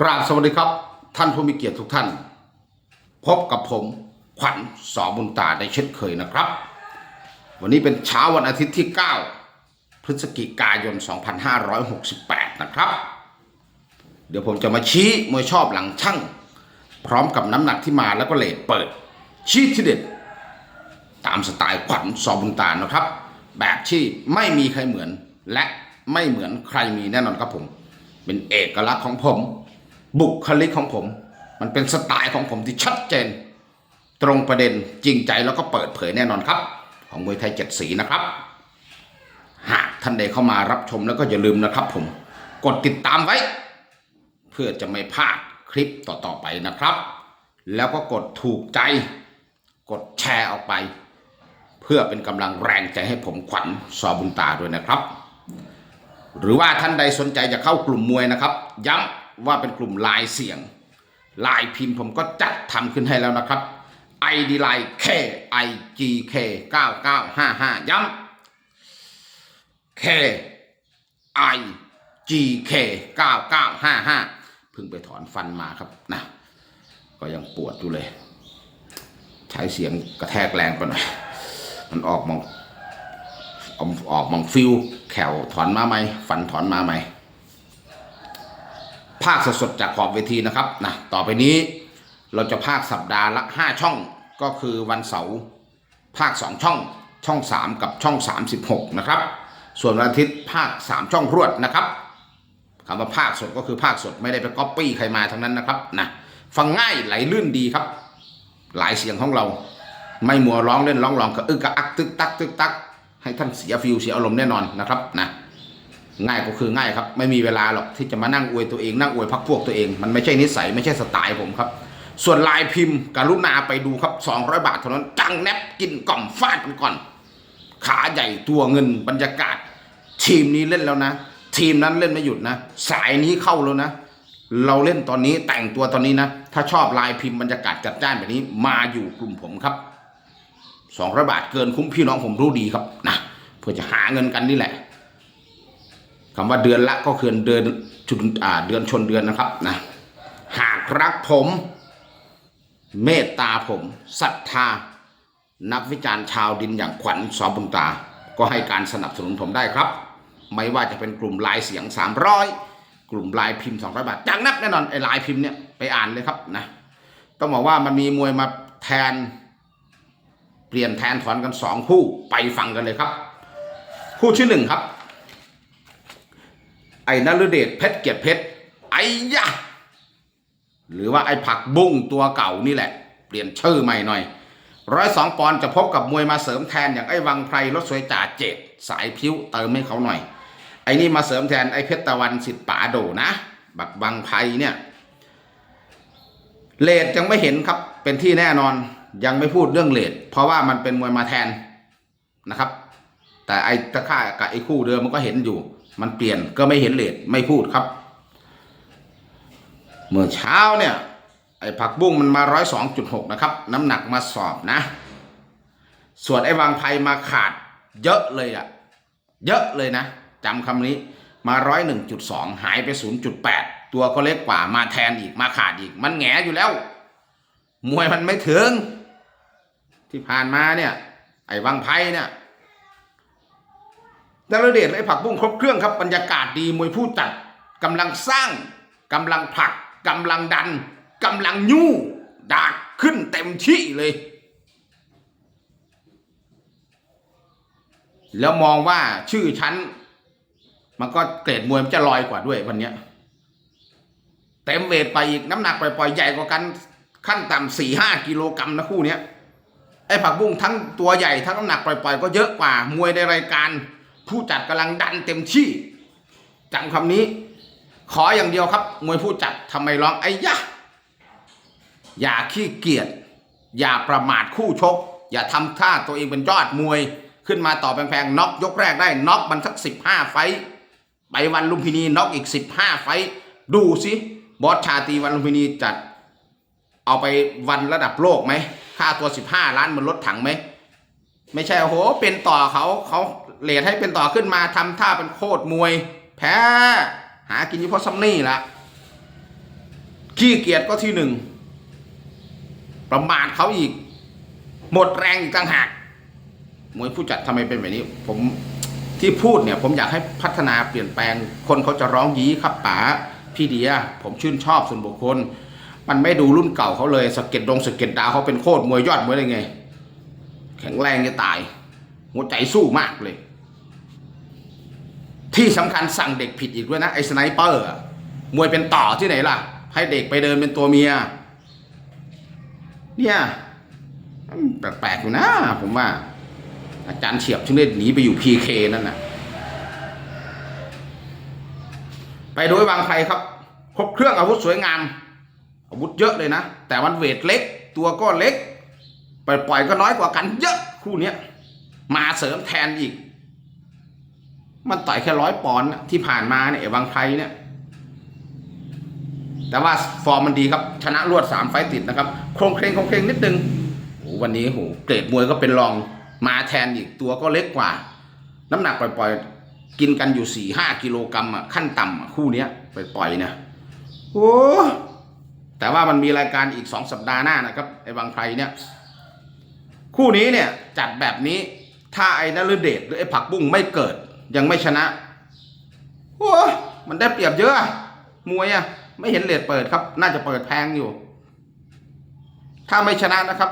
กราบสวัสดีครับ ท่านผู้มีเกียรติทุกท่าน พบกับผมขวัญสอบุญตาได้เช่นเคยนะครับ วันนี้เป็นเช้าวันอาทิตย์ที่ 9 พฤศจิกายน 2568 นะครับ เดี๋ยวผมจะมาชี้มวยชอบหลังช่างพร้อมกับน้ำหนักที่มาแล้วก็เลทเปิด ชี้ที่เด็ด ตามสไตล์ขวัญสอบุญตานะครับ แบบที่ไม่มีใครเหมือนและไม่เหมือนใครมีแน่นอนครับผม เป็นเอกลักษณ์ของผม บุคลิกของผม มันเป็นสไตล์ของผมที่ชัดเจน ตรงประเด็นจริงใจแล้วก็เปิดเผยแน่นอนครับ ของมวยไทยเจ็ดสีนะครับ หากท่านใดเข้ามารับชมแล้วก็อย่าลืมนะครับ ผมกดติดตามไว้ เพื่อจะไม่พลาดคลิปต่อๆไปนะครับ แล้วก็กดถูกใจ กดแชร์ออกไป เพื่อเป็นกำลังแรงใจให้ผมขวัญสอบุญตาด้วยนะครับ หรือว่าท่านใดสนใจจะเข้ากลุ่มมวยนะครับ ย้ำ ว่าเป็นกลุ่มลายเสียงลายพิมพ์ผมก็จัดทำขึ้นให้แล้วนะครับ ID ไลน์ K I G K 9955 ย้ำ K I G K 9955 เพิ่งไปถอนฟันมาครับนะก็ยังปวดอยู่เลย ใช้เสียงกระแทกแรงไปหน่อย มันออกมองออกออกมองฟิวแขวถอนมาไหมฟันถอนมาไหม ภาคสดๆจากขอบเวทีนะครับนะต่อไปนี้เราจะภาคสัปดาห์ละ 5 ช่องก็คือวันเสาร์ภาค 2 ช่องช่อง 3 กับช่อง 36 นะครับ ส่วนวันอาทิตย์ภาค 3 ช่องรวดนะครับคำว่าภาคสดก็คือภาคสดไม่ได้ไปก๊อปปี้ใครมาทั้งนั้นนะครับนะฟังง่ายไหลลื่นดีครับ หลายเสียงของเรา ไม่มัวร้องเล่นร้องร้องกระอึกกระอักตึกตักตึกตักให้ท่านเสียฟิลเสียอารมณ์แน่นอนนะครับนะ ง่ายก็คือง่ายครับ ไม่มีเวลาหรอกที่จะมานั่งอวยตัวเองนั่งอวยพักพวกตัวเอง มันไม่ใช่นิสัยไม่ใช่สไตล์ผมครับ ส่วนลายพิมพ์กรุณาไปดูครับ 200 บาทเท่านั้นจังแนบกินกล่อมฟาดกันก่อน ขาใหญ่ตัวเงินบรรยากาศ ทีมนี้เล่นแล้วนะ ทีมนั้นเล่นไม่หยุดนะ สายนี้เข้าแล้วนะ เราเล่นตอนนี้แต่งตัวตอนนี้นะ ถ้าชอบลายพิมพ์บรรยากาศจัดจ้านแบบนี้มาอยู่กลุ่มผมครับสองร้อยบาทเกินคุ้มพี่น้องผมรู้ดีครับนะเพื่อจะหาเงินกันนี่แหละ คำว่าเดือนละก็คือเดือนชุนอ่าเดือนชนเดือนนะครับนะหากรักผม เมตตาผมศรัทธา นักวิจารณ์ชาวดินอย่างขวัญสอบุญตา ก็ให้การสนับสนุนผมได้ครับ ไม่ว่าจะเป็นกลุ่มลายเสียง 300 กลุ่มลายพิมพ์ 200 บาทจังนับแน่นอนไอ้ลายพิมพ์เนี่ยไปอ่านเลยครับนะต้องบอกว่ามันมีมวยมาแทน เปลี่ยนแทนถอนกันสองคู่ไปฟังกันเลยครับ คู่ที่หนึ่งครับ ไอ้นฤเดชเพชรเกียรติเพชรไอ้ยะหรือว่าไอ้ผักบุ้งตัวเก่านี่แหละ เปลี่ยนชื่อใหม่หน่อยร้อยสองปอนจะพบกับมวยมาเสริมแทนอย่างไอ้วังไพรรถสวยจ่าเจ็ดสายพิ้วเติมให้เขาหน่อย ไอ้นี่มาเสริมแทนไอ้เพชรตะวันสิทธิ์ป๋าโดนะ บักวังไพรเนี่ยเลดยังไม่เห็นครับเป็นที่แน่นอนยังไม่พูดเรื่องเลดเพราะว่ามันเป็นมวยมาแทนนะครับ แต่ไอ้ตะค่ากับไอ้คู่เดิมมันก็เห็นอยู่ มันเปลี่ยนก็ไม่เห็นเลดไม่พูดครับ เมื่อเช้าเนี่ย ไอ้ผักบุ้งมันมาร้อยสองจุดหกนะครับ น้ำหนักมาสอบนะ ส่วนไอ้วางไพมาขาดเยอะเลยอะเยอะเลยนะจำคำนี้มาร้อยหนึ่งจุดสองหายไปศูนย์จุดแปดตัวก็เล็กกว่ามาแทนอีกมาขาดอีก มันแงอยู่แล้ว มวยมันไม่ถึง ที่ผ่านมาเนี่ย ไอ้วังไพเนี่ย ดารเดชและไอ้ผักบุ้งครบเครื่องครับบรรยากาศดีมวยผู้จัดกำลังสร้างกำลังผลักกำลังดันกำลังยู่ดากขึ้นเต็มที่เลย แล้วมองว่าชื่อฉันมันก็เกรดมวยมันจะลอยกว่าด้วยวันเนี้ยเต็มเวทไปอีกน้ำหนักไปล่อยใหญ่กว่ากันขั้นต่ำสี่ห้ากิโลกรัมนะคู่เนี้ยไอ้ผักบุ้งทั้งตัวใหญ่ทั้งน้ำหนักปล่อยๆก็เยอะกว่ามวยในรายการ ผู้จัดกำลังดันเต็มที่จำคำนี้ ขออย่างเดียวครับ มวยผู้จัดทำไมร้องไอ้ยะ อย่าขี้เกียจอย่าประมาทคู่ชก อย่าทำท่าตัวเองเป็นยอดมวย ขึ้นมาต่อแพงๆน็อกยกแรกได้น็อกมันสักสิบห้าไฟไปวันลุมพินีน็อกอีกสิบห้าไฟดูสิบอสชาตีวันลุมพินีจัด เอาไปวันระดับโลกไหมค่าตัวสิบห้าล้านมันลดถังไหมไม่ใช่โอ้โหเป็นต่อเขาเขา เลทให้เป็นต่อขึ้นมาทำท่าเป็นโคตรมวย แพ้หากินยู่พราะซัมนี่ละขี้เกียจก็ที่หนึ่งประมาทเขาอีก หมดแรงอีกต่างหากมวยผู้จัดทำไมเป็นแบบนี้ ผมที่พูดเนี่ยผมอยากให้พัฒนาเปลี่ยนแปลง คนเขาจะร้องยี้ครับป๋าพี่เดีย ผมชื่นชอบส่วนบุคคล มันไม่ดูรุ่นเก่าเขาเลยสเก็ดดงสเก็ดดาวเขาเป็นโคตรมวยยอดมวยได้ไง แข็งแรงจะตาย หัวใจสู้มากเลย ที่สำคัญสั่งเด็กผิดอีกด้วยนะไอ้สไนเปอร์มวยเป็นต่อที่ไหนล่ะ ให้เด็กไปเดินเป็นตัวเมีย เนี่ยแปลกๆอยู่นะ ผมว่า อาจารย์เฉียบถึงได้หนีไปอยู่พีเคนั่นน่ะไปโดยวางไฟครับครบเครื่องอาวุธสวยงามอาวุธเยอะเลยนะ แต่มันเวทเล็ก ตัวก็เล็กปล่อยๆก็น้อยกว่ากันเยอะคู่นี้มาเสริมแทนอีก มันต่อยแค่ร้อยปอนด์ที่ผ่านมาเนี่ยวังไพรเนี่ย แต่ว่าฟอร์มมันดีครับ ชนะรวดสามไฟต์ติดนะครับโครงเครงโครงเครงนิดนึงโอ้วันนี้โหเกรดมวยก็เป็นรองมาแทนอีกตัวก็เล็กกว่า น้ำหนักปล่อยๆ กินกันอยู่สี่ห้ากิโลกรัมอะขั้นต่ำอะคู่เนี้ยปล่อยๆเนี่ยโอ้แต่ว่ามันมีรายการอีกสองสัปดาห์หน้านะครับไอ้วังไพรเนี่ย คู่นี้เนี่ยจัดแบบนี้ถ้าไอ้นฤเดชหรือไอ้ผักบุ้งไม่เกิด ยังไม่ชนะโอ้มันได้เปรียบเยอะ มวยอะไม่เห็นเลดเปิดครับ น่าจะเปิดแพงอยู่ ถ้าไม่ชนะนะครับ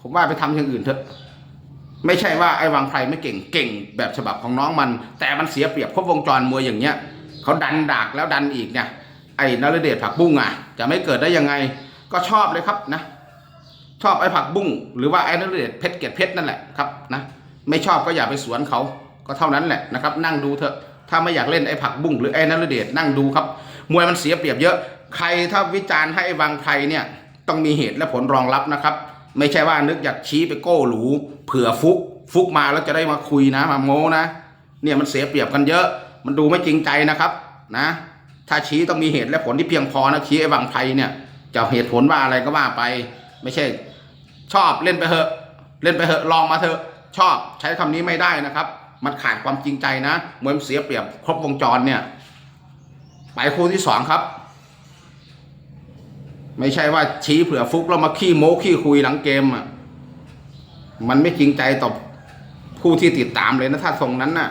ผมว่าไปทำอย่างอื่นเถอะ ไม่ใช่ว่าไอ้วังไพรไม่เก่งเก่งแบบฉบับของน้องมัน แต่มันเสียเปรียบครบวงจรมวยอย่างเงี้ยเขาดันดากแล้วดันอีกเนี่ยไอ้นฤเดชผักบุ้งอะ จะไม่เกิดได้ยังไง ก็ชอบเลยครับนะ ชอบไอ้ผักบุ้งหรือว่าไอ้นฤเดชเพชรเกตเพชรนั่นแหละครับนะไม่ชอบก็อย่าไปสวนเขา ก็เท่านั้นแหละนะครับนั่งดูเถอะถ้าไม่อยากเล่นไอ้ผักบุ้งหรือไอ้นฤเดชนั่งดูครับ มวยมันเสียเปรียบเยอะ ใครถ้าวิจารณ์ให้ไอ้วังไพรเนี่ยต้องมีเหตุและผลรองรับนะครับ ไม่ใช่ว่านึกอยากชี้ไปโก้หรูเผื่อฟุก ฟุกมาแล้วจะได้มาคุยนะมาโม้นะ เนี่ยมันเสียเปรียบกันเยอะ มันดูไม่จริงใจนะครับนะ ถ้าชี้ต้องมีเหตุและผลที่เพียงพอนะชี้ไอ้วังไพรเนี่ยจะเอาเหตุผลว่าอะไรก็ว่าไป ไม่ใช่ ชอบเล่นไปเถอะ เล่นไปเถอะลองมาเถอะ ชอบใช้คำนี้ไม่ได้นะครับ มันขาดความจริงใจนะมวยมันเสียเปรียบ ครบวงจรเนี่ย ไปคู่ที่สองครับ ไม่ใช่ว่าชี้เผื่อฟุกแล้วมาขี้โม้ขี้คุยหลังเกมอะมันไม่จริงใจต่อผู้ที่ติดตามเลยนะถ้าทรงนั้นน่ะ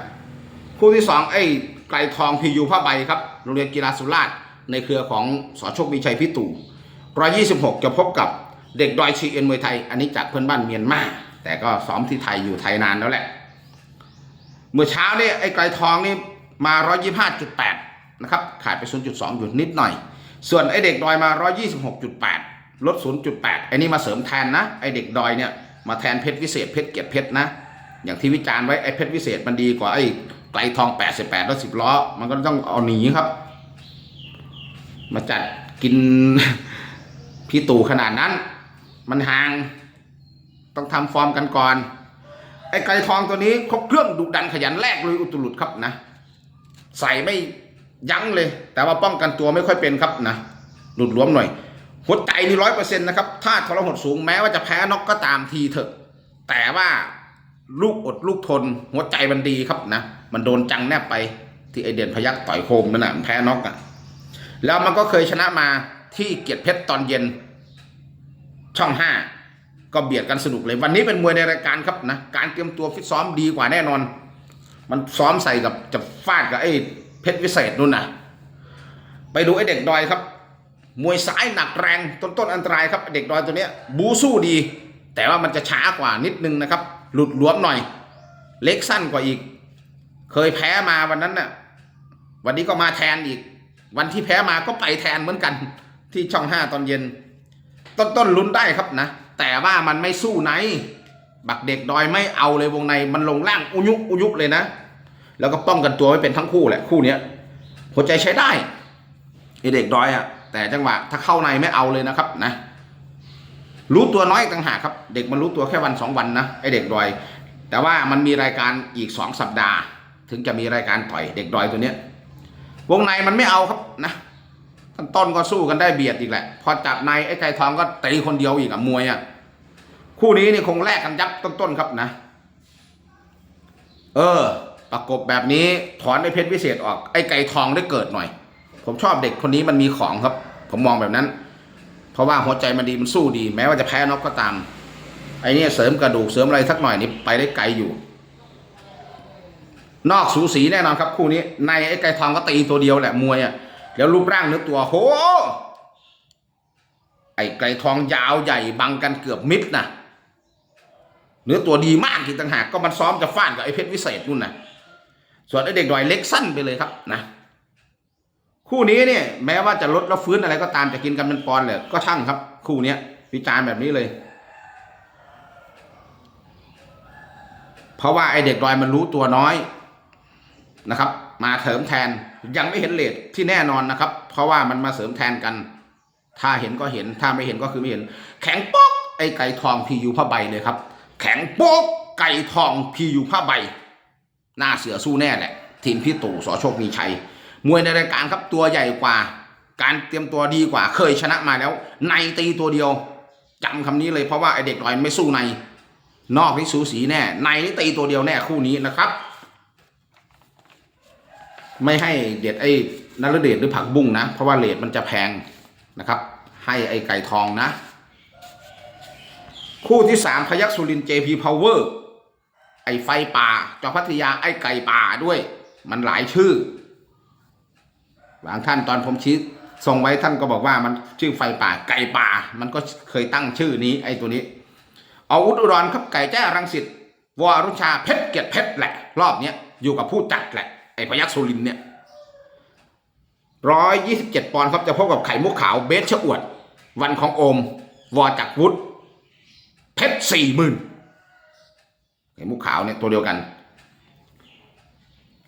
คู่ที่สองไอ้ไกลทองพียูผ้าใบครับโรงเรียนกีฬาสุราษฎร์ในเครือของสอโชคมีชัยพิตู่ร้อยี่สิบหกจะพบกับเด็กดอยชีเอ็นมวยไทย อันนี้จากเพื่อนบ้านเมียนมาแต่ก็ซ้อมที่ไทยอยู่ไทยนานแล้วแหละ เมื่อเช้านี่ไอ้ไกลทองนี่มาร้อยี่ห้าจุดแปดนะครับ ขาดไปศูนย์จุดสอยู่นิดหน่อย ส่วนไอ้เด็กดอยมาร้อยี่สิบหกจุดแปดลดศูนย์จุดแปดไอ้นี่มาเสริมแทนนะ ไอ้เด็กดอยเนี่ยมาแทนเพชรวิเศษเพชรเกียรติเพชรนะ อย่างที่วิจารณ์ไว้ไอ้เพชรวิเศษมันดีกว่าไอ้ไกลทอง 88แล้ว10 ล้อ มันก็ต้องเอาหนีครับ มาจัดกินพี่ตู่ขนาดนั้น มันห่าง ต้องทำฟอร์มกันก่อน ไอ้ไกลทองตัวนี้ครบเครื่องดุดันขยันแลกเลยอุตลุดครับนะ ใส่ไม่ยั้งเลย แต่ว่าป้องกันตัวไม่ค่อยเป็นครับนะหลุดหลวมหน่อย หัวใจนี่ร้อยเปอร์เซ็นต์นะครับถ้าทรหดสูงแม้ว่าจะแพ้นกก็ตามทีเถอะ แต่ว่าลูกอดลูกทน หัวใจมันดีครับนะมันโดนจังแนบไปที่ไอเด่นพยักต่อยโคมนั่นน่ะมันแพ้น็อกอะแล้วมันก็เคยชนะมาที่เกียรติเพชรตอนเย็นช่องห้า ก็เบียดกันสนุกเลย วันนี้เป็นมวยในรายการครับนะการเตรียมตัวฟิตซ้อมดีกว่าแน่นอน มันซ้อมใส่กับจะฟาดกับไอ้เพชรวิเศษนู่นนะไปดูไอ้เด็กดอยครับ มวยซ้ายหนักแรงต้นต้นอันตรายครับเด็กดอยตัวเนี้ยบูสู้ดี แต่ว่ามันจะช้ากว่านิดนึงนะครับ หลุดหลวมหน่อย เล็กสั้นกว่าอีก เคยแพ้มาวันนั้นน่ะวันนี้ก็มาแทนอีก วันที่แพ้มาก็ไปแทนเหมือนกัน ที่ช่องห้าตอนเย็น ต้นต้นลุ้นได้ครับนะ แต่ว่ามันไม่สู้ในบักเด็กดอยไม่เอาเลยวงในมันลงล่างอุยุกอุยุกเลยนะ แล้วก็ป้องกันตัวไว้เป็นทั้งคู่แหละคู่เนี้ยหัวใจใช้ได้ไอเด็กดอยอะแต่จังหวะถ้าเข้าในไม่เอาเลยนะครับนะรู้ตัวน้อยต่างหากครับ เด็กมันรู้ตัวแค่วันสองวันนะไอเด็กดอย แต่ว่ามันมีรายการอีกสองสัปดาห์ ถึงจะมีรายการต่อยเด็กดอยตัวเนี้ยวงในมันไม่เอาครับนะต้นต้นก็สู้กันได้เบียดอีกแหละ พอจับในไอ้ไก่ทองก็ตีคนเดียวอีกอะมวยอะ คู่นี้นี่คงแลกกันยับต้นๆครับนะ เออ ประกบแบบนี้ถอนไอ้เพชรวิเศษออก ไอ้ไก่ทองได้เกิดหน่อย ผมชอบเด็กคนนี้มันมีของครับ ผมมองแบบนั้น เพราะว่าหัวใจมันดีมันสู้ดี แม้ว่าจะแพ้น็อกก็ตาม ไอ้เนี่ยเสริมกระดูกเสริมอะไรสักหน่อยนี่ไปได้ไกลอยู่ นอกสูสีแน่นอนครับ คู่นี้ ในไอ้ไก่ทองก็ตีตัวเดียวแหละมวยอะแล้วรูปร่างเนื้อตัวโหไอ้ไก่ทองยาวใหญ่บังกันเกือบมิดนะ เนื้อตัวดีมากอีกต่างหากก็มันซ้อมจะฟาดกับไอ้เพชรวิเศษนู่นนะส่วนไอ้เด็กดอยเล็กสั้นไปเลยครับนะคู่นี้เนี่ยแม้ว่าจะลดแล้วฟื้นอะไรก็ตามจะกินกันเป็นปอนเลยก็ช่างครับ คู่เนี้ยวิจารณ์แบบนี้เลย เพราะว่าไอเด็กดอยมันรู้ตัวน้อยนะครับ มาเสริมแทนยังไม่เห็นเลทที่แน่นอนนะครับ เพราะว่ามันมาเสริมแทนกัน ถ้าเห็นก็เห็นถ้าไม่เห็นก็คือไม่เห็น แข็งป๊กไอไก่ทองพียูผ้าใบเลยครับ แข็งโป๊กไก่ทองพีอยู่ผ้าใบ หน้าเสือสู้แน่แหละ ทีมพี่ตู่สอโชคมีชัย มวยในรายการครับตัวใหญ่กว่า การเตรียมตัวดีกว่า เคยชนะมาแล้ว ในตีตัวเดียวจำคำนี้เลยเพราะว่าไอเด็กดอยไม่สู้ใน นอกนี่สูสีแน่ ในนี่ตีตัวเดียวแน่คู่นี้นะครับ ไม่ให้เด็ดไอ้นรเดชหรือผักบุ้งนะ เพราะว่าเลทมันจะแพงนะครับ ให้ไอ้ไก่ทองนะ คู่ที่สามพยักสุรินเจพีพาวเวอร์ไอ้ไฟป่าจอพัทยาไอ้ไก่ป่าด้วย มันหลายชื่อบางท่านตอนผมชี้ส่งไว้ท่านก็บอกว่ามันชื่อไฟป่าไก่ป่า มันก็เคยตั้งชื่อนี้ไอ้ตัวนี้ เอาอุดอุดรครับไก่แจ้รังสิตวอรุชาเพชรเกียรติเพชรแหละ รอบเนี้ยอยู่กับผู้จัดแหละไอ้พยักสุรินทร์เนี่ยร้อยยี่สิบเจ็ดปอนด์ครับจะพบกับไข่มุกขาวเบสชะอวด วันของโอมวอจากวุฒ เพชรสี่หมื่นไข่มุกขาวเนี่ยตัวเดียวกัน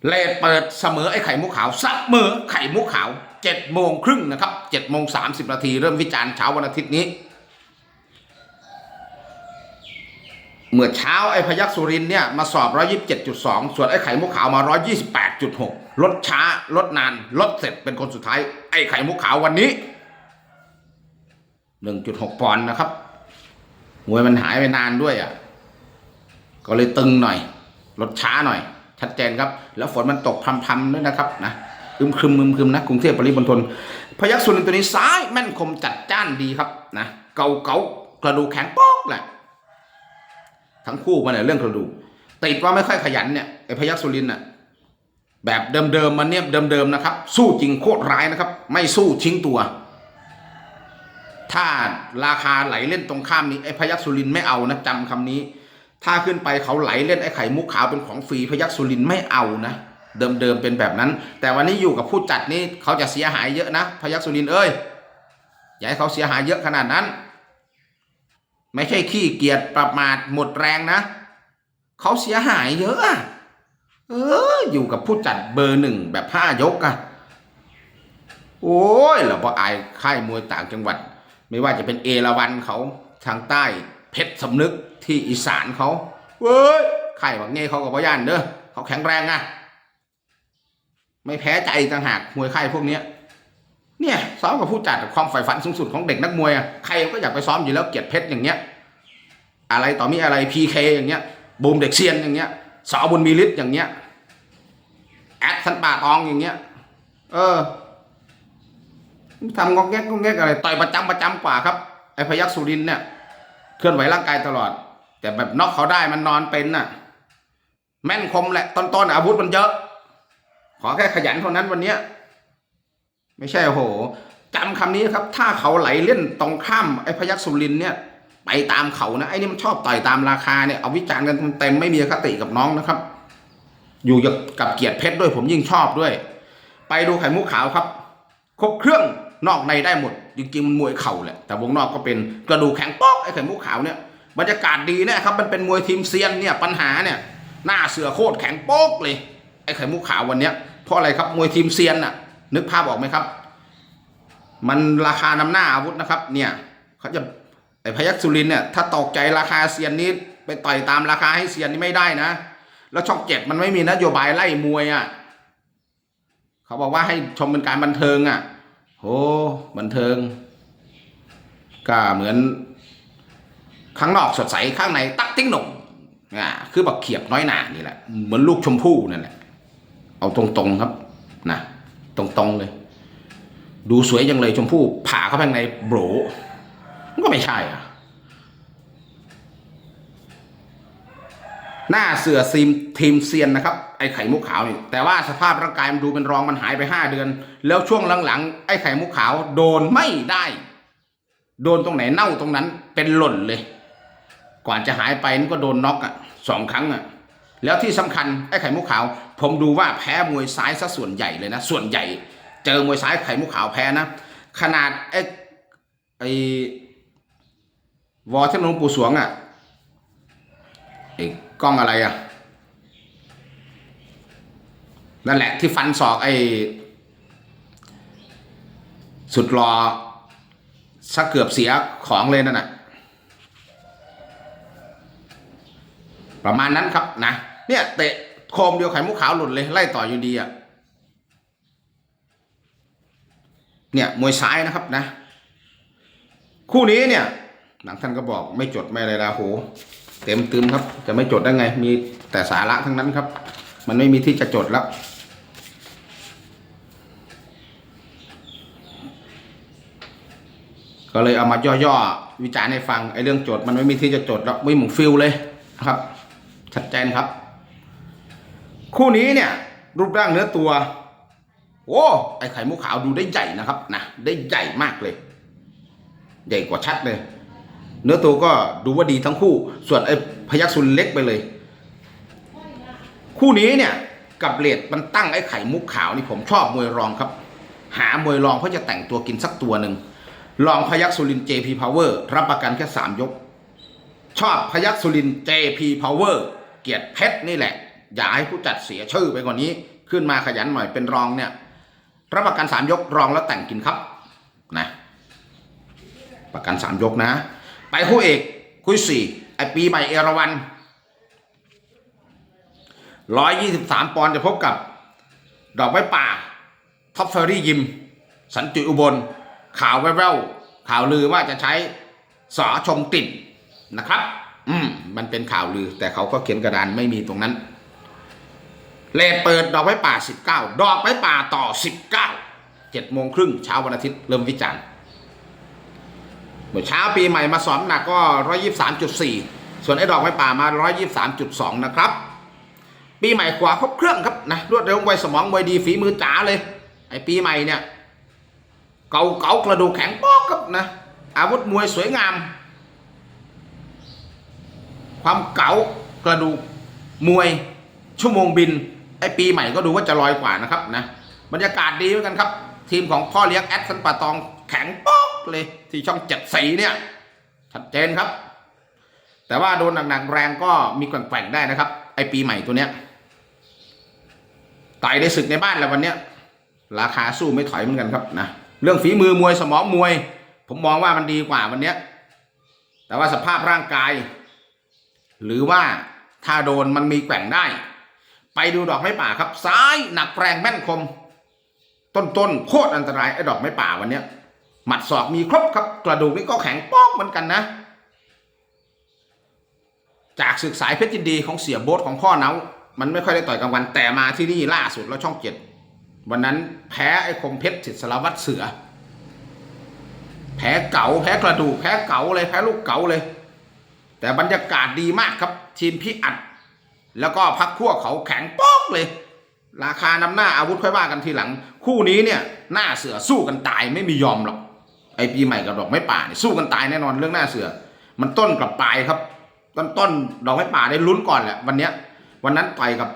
เลดเปิดเสมอไอ้ไข่มุกขาวเสมอไข่มุกขาวเจ็ดโมงครึ่งนะครับเจ็ดโมงสามสิบนาทีเริ่มวิจารณ์เช้าวันอาทิตย์นี้ เมื่อเช้าไอ้พยักสุรินเนี่ยมาสอบ127.2ส่วนไอ้ไข่มุกขาวมา128.6ลดช้าลดนานลดเสร็จเป็นคนสุดท้าย ไอ้ไข่มุกขาววันนี้1.6ปอนด์นะครับ มวยมันหายไปนานด้วยอะ ก็เลยตึงหน่อย ลดช้าหน่อย ชัดเจนครับ แล้วฝนมันตกพรำๆด้วยนะครับนะอึมครึมอึมครึมนะกรุงเทพปริมณฑลพยักสุรินทร์ตัวนี้ซ้ายแม่นคมจัดจ้านดีครับนะเก่าเก่ากระดูกแข็งป๊อกแหละทั้งคู่มาเนี่ยเรื่องกระดูกติดว่าไม่ค่อยขยันเนี่ยไอพยักสุรินทร์น่ะแบบเดิมๆมันเนี่ยเดิมๆนะครับ สู้จริงโคตรร้ายนะครับ ไม่สู้ทิ้งตัว ถ้าราคาไหลเล่นตรงข้ามนี้ไอ้พยักสุรินไม่เอานะจำคำนี้ ถ้าขึ้นไปเขาไหลเล่นไอ้ไข่มุกขาวเป็นของฟรีพยักสุรินไม่เอานะเดิมๆเป็นแบบนั้น แต่วันนี้อยู่กับผู้จัดนี่เขาจะเสียหายเยอะนะพยักสุรินเอ้ยอย่าให้เขาเสียหายเยอะขนาดนั้น ไม่ใช่ขี้เกียจประมาทหมดแรงนะเขาเสียหายเยอะเอออยู่กับผู้จัดเบอร์หนึ่งแบบห้ายกอะโอ้ยเราพออายค่ายมวยต่างจังหวัด ไม่ว่าจะเป็นเอราวันเขาทางใต้เพชรสำนึกที่อีสานเขาเว้ยค่ายแบบนี้เขากับพ่อย่านเด้อเขาแข็งแรงอะไม่แพ้ใจต่างหากมวยค่ายพวกเนี้ยเนี่ยซ้อมกับผู้จัดความใฝ่ฝันสูงสุดของเด็กนักมวยอะใครก็อยากไปซ้อมอยู่แล้วเกียรติเพชรอย่างเงี้ย อะไรต่อมีอะไรพีเคอย่างเงี้ยบูมเด็กเซียนอย่างเงี้ยสอบุญมีฤทธิ์อย่างเงี้ยแอดสันป่าตองอย่างเงี้ย เออ ทำงอกแงกงอกแงกอะไรต่อยประจำประจำกว่าครับไอพยักสุรินเนี่ยเคลื่อนไหวร่างกายตลอด แต่แบบน็อกเขาได้มันนอนเป็นน่ะ แม่นคมแหละต้นอาวุธมันเยอะ ขอแค่ขยันเท่านั้นวันเนี้ยไม่ใช่โอ้โหจำคำนี้ครับ ถ้าเขาไหลเล่นตรงข้ามไอ้พยักสุรินเนี่ย ไปตามเขานะไอ้นี่มันชอบต่อยตามราคาเนี่ยเอาวิจารณ์กันเต็มไม่มีคติกับน้องนะครับ อยู่กับเกียรติเพชรด้วยผมยิ่งชอบด้วย ไปดูไข่มุกขาวครับ ครบเครื่อง นอกในได้หมด จริงๆมันมวยเข่าแหละแต่วงนอกก็เป็นกระดูกแข็งป๊อกไอ้ไข่มุกขาวเนี่ยบรรยากาศดีนะครับมันเป็นมวยทีมเซียนเนี่ยปัญหาเนี่ยหน้าเสือโคตรแข็งโป๊กเลยไอ้ไข่มุกขาววันเนี้ยเพราะอะไรครับมวยทีมเซียนน่ะ นึกภาพออกไหมครับ มันราคานำหน้าอาวุธนะครับ เนี่ยเขาจะไอ้พยัคฆ์สุรินเนี่ยถ้าตกใจราคาเซียนนี้ไปต่อยตามราคาให้เซียนนี่ไม่ได้นะ แล้วช่องเจ็ดมันไม่มีนโยบายไล่มวยอะเขาบอกว่าให้ชมเป็นการบันเทิงอะ โอ้บันเทิงก็เหมือน ข้างนอกสดใสข้างในตักติ้งหนุ่มอ่าคือบักเขียบน้อยหนานี่แหละเหมือนลูกชมพู่นั่นแหละเอาตรงๆครับนะตรงๆเลย ดูสวยจังเลยชมพู่ผ่าเข้าไปข้างในโบรมันก็ไม่ใช่อะ หน้าเสือซีมทีมเซียนนะครับไอ้ไข่มุกขาวนี่แต่ว่าสภาพร่างกายมันดูเป็นรองมันหายไปห้าเดือน แล้วช่วงหลังๆ ไอ้ไข่มุกขาวโดนไม่ได้ โดนตรงไหนเน่าตรงนั้นเป็นหล่นเลย ก่อนจะหายไปนี่ก็โดนน็อกอะสองครั้งอะแล้วที่สำคัญไอ้ไข่มุกขาว ผมดูว่าแพ้มวยซ้ายซะส่วนใหญ่เลยนะส่วนใหญ่ เจอมวยซ้ายไข่มุกขาวแพ้นะขนาดไอ้ไอ้วอเทมหลวงปู่สวงอะ ไอ้กล้องอะไรอะนั่นแหละที่ฟันศอกไอ้สุดรอสักเกือบเสียของเลยนั่นน่ะประมาณนั้นครับนะเนี่ยเตะโคมเดียวไข่มุกขาวหลุดเลยไล่ต่ออยู่ดีอะเนี่ยมวยซ้ายนะครับนะ คู่นี้เนี่ยหนังท่านก็บอกไม่จดไม่อะไรละโห เต็มตึมครับ จะไม่จดได้ไง มีแต่สาระทั้งนั้นครับ มันไม่มีที่จะจดแล้วก็เลยเอามาย่อๆวิจารณ์ให้ฟังไอ้เรื่องจด มันไม่มีที่จะจดแล้วไม่หมุงฟิลเลยนะครับ ชัดเจนครับ คู่นี้เนี่ย รูปร่างเนื้อตัวโอ้ไอ้ไข่มุกขาวดูได้ใหญ่นะครับนะได้ใหญ่มากเลย ใหญ่กว่าชัดเลย เนื้อตัวก็ดูว่าดีทั้งคู่ ส่วนไอ้พยักษุนเล็กไปเลย คู่นี้เนี่ยกับเลดมันตั้งไอ้ไข่มุกขาวนี่ผมชอบมวยรองครับ หามวยรองเพราะจะแต่งตัวกินสักตัวหนึ่งรองพยักสุริน JP Power รับประกันแค่สามยก ชอบพยักสุริน JP Power เกียรติเพชรนี่แหละ อย่าให้ผู้จัดเสียชื่อไปกว่านี้ ขึ้นมาขยันหน่อยเป็นรองเนี่ยรับประกันสามยกรองแล้วแต่งกินครับนะประกันสามยกนะ ไปคู่เอกคู่สี่ไอปีใหม่เอราวันร้อยยี่สิบสามปอนด์จะพบกับ ดอกไม้ป่าท็อปเฟอรี่ยิม สันติอุบล ข่าวแว่วๆข่าวลือว่าจะใช้สอชมติ่นะครับ อืม มันเป็นข่าวลือ แต่เขาก็เขียนกระดานไม่มีตรงนั้น เลเปิดดอกไม้ป่า 19 ดอกไม้ป่าต่อ 19 7โมงครึ่งเช้าวันอาทิตย์เริ่มวิจารณ์ เมื่อเช้าปีใหม่มาสอนหนักก็ 123.4 ส่วนไอ้ดอกไม้ป่ามา 123.2 นะครับ ปีใหม่ขวาครบเครื่องครับนะรวดเร็วไวสมองไวดีฝีมือจ๋าเลยไอ้ปีใหม่เนี่ยเกาเกากระดูกแข็งป๊อกครับนะอาวุธมวยสวยงาม ความเก๋ากระดูกมวยชั่วโมงบินไอ้ปีใหม่ก็ดูว่าจะลอยกว่านะครับนะบรรยากาศดีเหมือนกันครับ ทีมของพ่อเลี้ยงแอดสันป่าตองแข็งป๊อก เลยที่ช่องเจ็ดสีเนี่ยชัดเจนครับ แต่ว่าโดนหนักๆแรงก็มีแกว่งๆได้นะครับ ไอปีใหม่ตัวเนี้ยต่อยในศึกในบ้านแล้ววันเนี้ยราคาสู้ไม่ถอยเหมือนกันครับนะเรื่องฝีมือมวยสมองมวย ผมมองว่ามันดีกว่าวันเนี้ยแต่ว่าสภาพร่างกาย หรือว่าถ้าโดนมันมีแกว่งได้ ไปดูดอกไม้ป่าครับ ซ้ายหนักแรงแม่นคม ต้นๆโคตรอันตรายไอ้ดอกไม้ป่าวันเนี้ย หมัดศอกมีครบครับกระดูกนี่ก็แข็งป้องเหมือนกันนะ จากศึกสายเพชรยินดีของเสียโบ๊ทของพ่อเนามันไม่ค่อยได้ต่อยกลางวันแต่มาที่นี่ล่าสุดแล้วช่องเจ็ดวันนั้นแพ้ไอ้คมเพชรสิทธิสารวัตรเสือ แพ้เก๋าแพ้กระดูกแพ้เก๋าเลยแพ้ลูกเก๋าเลย แต่บรรยากาศดีมากครับ ทีมพี่อัด แล้วก็พักพวกเขาแข็งป๊อกเลย ราคานำหน้าอาวุธค่อยว่ากันทีหลัง คู่นี้เนี่ยหน้าเสือสู้กันตายไม่มียอมหรอก ไอปีใหม่กับดอกไม้ป่าเนี่ยสู้กันตายแน่นอนเรื่องหน้าเสือ มันต้นกับปลายครับ ต้นต้นดอกไม้ป่าได้ลุ้นก่อนแหละวันเนี้ยวันนั้นต่อยกับ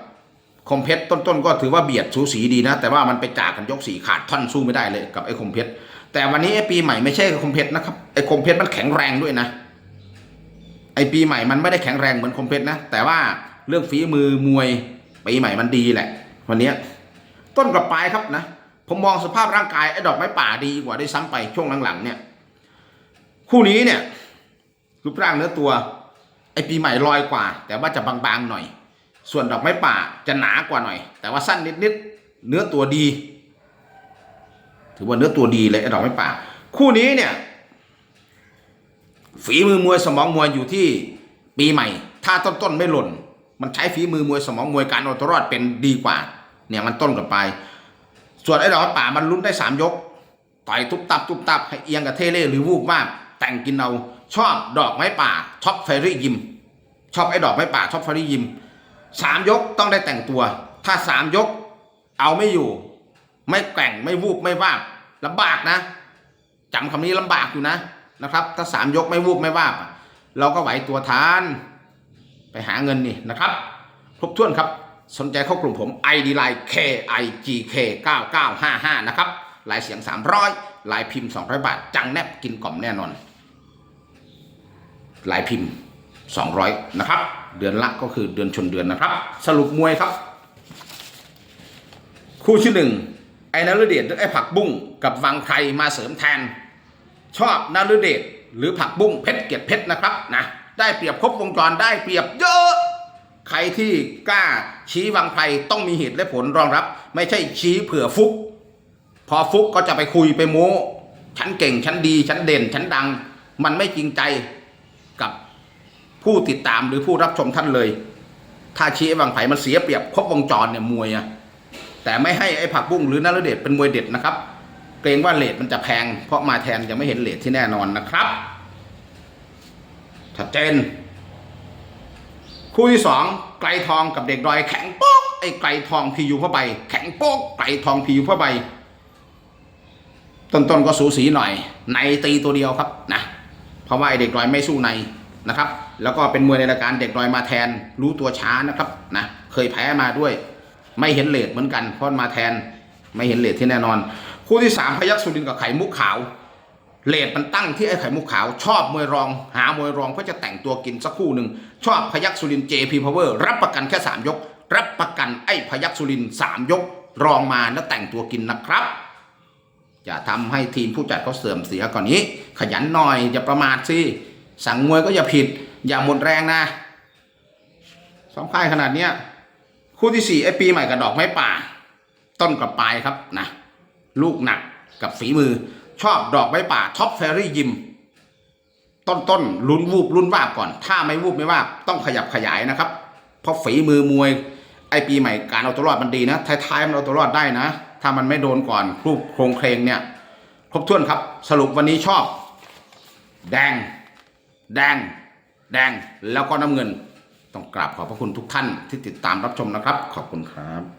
คมเพชรต้นๆก็ถือว่าเบียดสูสีดีนะ แต่ว่ามันไปจากกันยกสีขาดท่อนสู้ไม่ได้เลยกับไอ้คมเพชรแต่วันนี้ไอ้ปีใหม่ไม่ใช่คมเพชรนะครับไอ้คมเพชรมันแข็งแรงด้วยนะ ไอ้ปีใหม่มันไม่ได้แข็งแรงเหมือนคมเพชรนะแต่ว่าเรื่องฝีมือมวยปีใหม่มันดีแหละ วันเนี้ยต้นกับปลายครับนะ ผมมองสภาพร่างกายไอ้ดอกไม้ป่าดีกว่าได้ซ้ำไปช่วงหลังๆ เนี่ย คู่นี้เนี่ยรูปร่างเนื้อตัว ไอ้ปีใหม่ลอยกว่า แต่ว่าจะบางๆหน่อย ส่วนดอกไม้ป่าจะหนากว่าหน่อย แต่ว่าสั้นนิดๆเนื้อตัวดี ถือว่าเนื้อตัวดีเลยไอ้ดอกไม้ป่า คู่นี้เนี่ย ฝีมือมวยสมองมวยอยู่ที่ปีใหม่ ถ้าต้นๆไม่หล่น มันใช้ฝีมือมวยสมองมวยการเอาตัวรอดเป็นดีกว่า เนี่ยมันต้นกับป ส่วนไอ้ดอกไม้ป่ามันลุ้นได้สามยกต่อยทุบตับทุบตับให้เอียงกับเทเล่หรือวูบว่าแต่งกินเอาชอบดอกไม้ป่าช็อปเฟรี่ยิมชอบไอ้ดอกไม้ป่าชอบเฟรี่ยิมสามยกต้องได้แต่งตัว ถ้าสามยก เอาไม่อยู่ ไม่แกร่งไม่วูบไม่ว่าลำบากนะจำคำนี้ลำบากอยู่นะนะครับ ถ้าสามยกไม่วูบไม่ว่าเราก็ไหวตัวทาน ไปหาเงินนี่นะครับครบถ้วนครับ สนใจเข้ากลุ่มผม ID Line K I G K 9955 นะครับลายเสียง 300ลายพิมพ์ 200 บาท จังแนบกินกล่อมแน่นอนลายพิมพ์ 200 นะครับ เดือนละก็คือเดือนชนเดือนนะครับ สรุปมวยครับ คู่ที่หนึ่งไอ้นฤเดชหรือไอ้ผักบุ้งกับวังไพรมาเสริมแทน ชอบนฤเดชหรือผักบุ้งเพชรเกียรติเพชรนะครับนะได้เปรียบครบวงจรได้เปรียบเยอะ ใครที่กล้าชี้วังไพรต้องมีเหตุและผลรองรับ ไม่ใช่ชี้เผื่อฟุก พอฟุกก็จะไปคุยไปโม้ฉันเก่งฉันดีฉันเด่นฉันดัง มันไม่จริงใจกับผู้ติดตามหรือผู้รับชมท่านเลย ถ้าชี้วังไผ่มันเสียเปรียบครบวงจรเนี่ยมวยอะแต่ไม่ให้ไอ้ผักบุ้งหรือนรเดชเป็นมวยเด็ดนะครับ เกรงว่าเลทมันจะแพง เพราะมาแทนยังไม่เห็นเลทที่แน่นอนนะครับชัดเจน คู่ที่สองไกลทองกับเด็กดอยแข็งโป๊กไอ้ไกลทองพียูผ้าใบแข็งโป๊กไกลทองพียูผ้าใบต้นๆก็สูสีหน่อย ในตีตัวเดียวครับนะเพราะว่าไอเด็กดอยไม่สู้ในนะครับ แล้วก็เป็นมวยในรายการเด็กดอยมาแทนรู้ตัวช้านะครับนะเคยแพ้มาด้วย ไม่เห็นเลทเหมือนกันเพราะมาแทนไม่เห็นเลทที่แน่นอน คู่ที่สามพยัคฆ์สุรินกับไข่มุกขาวเลทมันตั้งที่ไอ้ไข่มุกขาว ชอบมวยรอง หามวยรองเพื่อจะแต่งตัวกินสักคู่หนึ่ง ชอบพยัคฆ์สุรินทร์ JP Power รับประกันแค่สามยก รับประกันไอ้พยัคฆ์สุรินทร์สามยก รองมาแล้วแต่งตัวกินนะครับอย่าทำให้ทีมผู้จัดเขาเสื่อมเสียก่อนนี้ ขยันหน่อยอย่าประมาทสิสั่งมวยก็อย่าผิด อย่าหมดแรงนะสองค่ายขนาดเนี้ยคู่ที่สี่ไอปีใหม่กับดอกไม้ป่า ต้นกับปลายครับนะลูกหนักกับฝีมือชอบดอกไม้ป่าท็อปเฟรรี่ยิม ต้นต้นๆลุ้นวูบลุ้นว่าก่อน ถ้าไม่วูบไม่ว่าต้องขยับขยายนะครับ เพราะฝีมือมวย ไอปีใหม่การเอาตัวรอดมันดีนะท้ายๆมันเอาตัวรอดได้นะ ถ้ามันไม่โดนก่อนครูปโครงเคลงเนี่ยครบถ้วนครับ สรุปวันนี้ชอบ แดง แดง แดงแล้วก็น้ำเงิน ต้องกราบขอบพระคุณทุกท่านที่ติดตามรับชมนะครับ ขอบคุณครับ